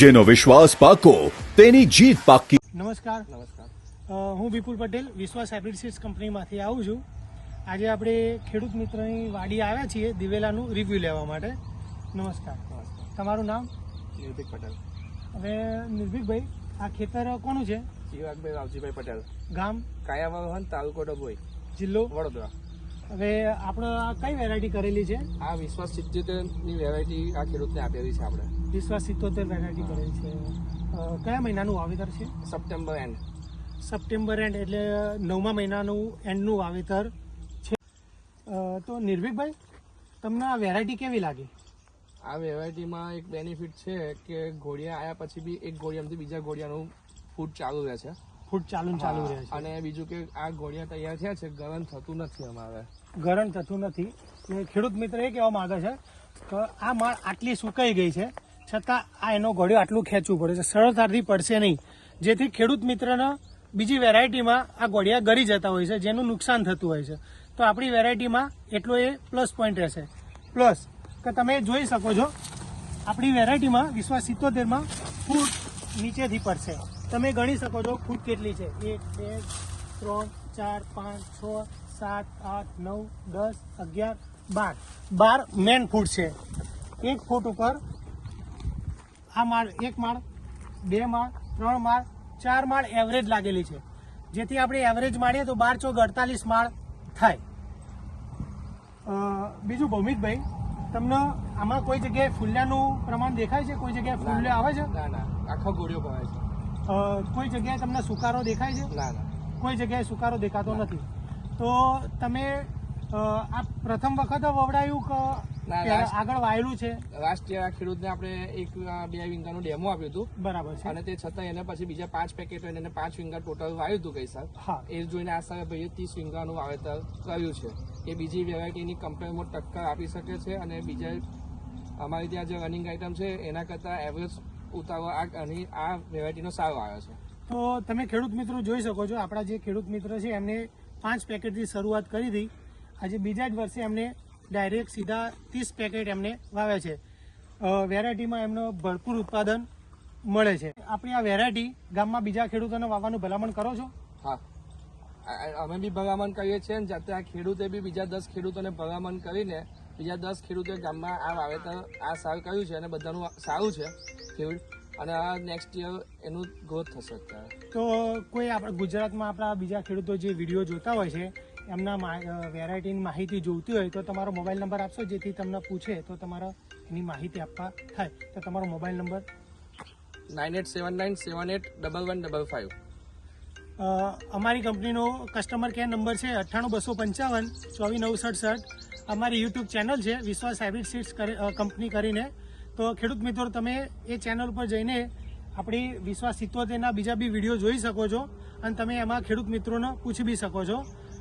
જેનો વિશ્વાસ પાકો તેની જીત પાકી. નમસ્કાર. નમસ્કાર હું વિપુલ પટેલ વિશ્વાસ હાઇબ્રિડ સીડ્સ કંપનીમાંથી આવું છું. આજે આપણે ખેડૂત મિત્રની વાડી આવ્યા છીએ દિવેલાનું રિવ્યૂ લેવા માટે. નમસ્કાર. નમસ્કાર. તમારું નામ? નિર્ભિક પટેલ. હવે નિર્ભિકભાઈ આ ખેતર કોનું છે? ચિરાગભાઈ રાવજીભાઈ પટેલ. ગામ? કાયાવહન તાલુકો ડભોઈ. જિલ્લો? વડોદરા. હવે આપણે આ કઈ વેરાયટી કરેલી છે? આ વિશ્વાસ સિત્યોતેરની વેરાયટી આ ખેડૂતને આપેલી છે આપણે. વિશ્વાસ સિત્તોતેર વેરાયટી કરેલી છે. કયા મહિનાનું વાવેતર છે? સપ્ટેમ્બર એન્ડ સપ્ટેમ્બર એન્ડ એટલે નવમા મહિનાનું એન્ડનું વાવેતર છે. તો નિર્ભીકભાઈ તમને આ વેરાયટી કેવી લાગી? આ વેરાયટીમાં એક બેનિફિટ છે કે ઘોડિયા આવ્યા પછી બી એક ઘોડિયામાંથી બીજા ઘોડિયાનું ફૂડ ચાલુ રહે છે. ફૂટ ચાલુ ચાલુ રહે છે. અને બીજું કે આ ઘોડિયા તૈયાર થયા છે ગરમ થતું નથી અમારે. ગરણ થતું નથી. ખેડૂત મિત્ર એ કહેવા માંગે છે કે આ માળ આટલી સુકાઈ ગઈ છે છતાં આ એનો ઘોડિયો આટલું ખેંચવું પડે છે. સરળતાથી પડશે નહીં. જેથી ખેડૂત મિત્રને બીજી વેરાયટીમાં આ ઘોડિયા ગરી જતા હોય છે, જેનું નુકસાન થતું હોય છે. તો આપણી વેરાયટીમાં એટલો એ પ્લસ પોઈન્ટ રહેશે. પ્લસ, કે તમે જોઈ શકો છો, આપણી વેરાયટીમાં વિશ્વાસ સિત્તોતેરમાં ફૂટ નીચેથી પડશે. તમે ગણી શકો છો ફૂટ કેટલી છે. એક, બે, ત્રણ, ચાર, પાંચ, છ, સાત, આઠ, નવ, દસ, અગિયાર, બાર. બાર મેન ફૂટ છે. એક ફૂટ ઉપર આ માળ એક માળ બે માળ ત્રણ માળ ચાર માળ એવરેજ લાગેલી છે. જેથી આપણે એવરેજ માળીએ તો બાર ચોક અડતાલીસ માળ થાય. બીજું ભૌમિકભાઈ તમને આમાં કોઈ જગ્યાએ ફૂલ્યાનું પ્રમાણ દેખાય છે? કોઈ જગ્યાએ ફૂલ્યો આવે છે? ના ના. આખો ઘોડિયો ભરાય છે. કોઈ જગ્યાએ તમને સુકારો દેખાય છે? ના ના. કોઈ જગ્યાએ સુકારો દેખાતો નથી. તો તમે આ પ્રથમ વખત વવડાયું કે આગળ વાયેલું છે. લાસ્ટ યર આ ખેડૂતને આપણે એક બે વિંગાનું ડેમો આપ્યું હતું. બરાબર છે. અને તે છતાં એને પછી બીજા પાંચ પેકેટ એને પાંચ વિંગા ટોટલ વાવ્યું હતું ગઈ સાલ એ જોઈને આ સાલ ભાઈએ ત્રીસ વિંગાનું વાવેતર કર્યું છે. એ બીજી વેરાયટીની કમ્પેરમાં ટક્કર આપી શકે છે અને બીજા અમારી ત્યાં જે રનિંગ આઇટમ છે એના કરતાં એવરેજ ઉતારો આ આ વેરાયટીનો સારો આવ્યો છે. તો તમે ખેડૂત મિત્રો જોઈ શકો છો આપણા જે ખેડૂત મિત્ર છે એમને પાંચ પેકેટથી શરૂઆત કરી હતી. આજે બીજા જ વર્ષે એમને ડાયરેક્ટ સીધા ત્રીસ પેકેટ એમને વાવે છે. વેરાયટીમાં એમનો ભરપૂર ઉત્પાદન મળે છે. આપણી આ વેરાયટી ગામમાં બીજા ખેડૂતોને વાવવાનું ભલામણ કરો છો? હા. અમે બી ભલામણ કરીએ છીએ અને જાતે આ ખેડૂતે બી બીજા દસ ખેડૂતોને ભલામણ કરીને બીજા દસ ખેડૂતોએ ગામમાં આ વાવેતર આ સારું કર્યું છે અને બધાનું સારું છે. ખેડૂત અને આ નેક્સ્ટ યર એનું ગ્રોથ થશે અત્યારે. તો કોઈ આપણા ગુજરાતમાં આપણા બીજા ખેડૂતો જે વીડિયો જોતા હોય છે એમના વેરાયટીની માહિતી જોઈતી હોય તો તમારો મોબાઈલ નંબર આપશો જેથી તમને પૂછે તો તમારા એની માહિતી આપવા થાય. તો તમારો mobile number nine eight seven nine seven eight double one double five અમારી કંપનીનો કસ્ટમર કેર નંબર છે અઠ્ઠાણું બસો પંચાવન ચોવીસ નવ સડસઠ. અમારી યુટ્યુબ ચેનલ છે વિશ્વાસ હાઇબ્રિડ સીડ્સ કંપની કરીને. તો ખેડૂત મિત્રો તમે એ ચેનલ પર જઈને આપણી વિશ્વાસ સિત્તોતેરના બીજા બી વીડિયો જોઈ શકો છો અને તમે એમાં ખેડૂત મિત્રોને પૂછી બી શકો છો.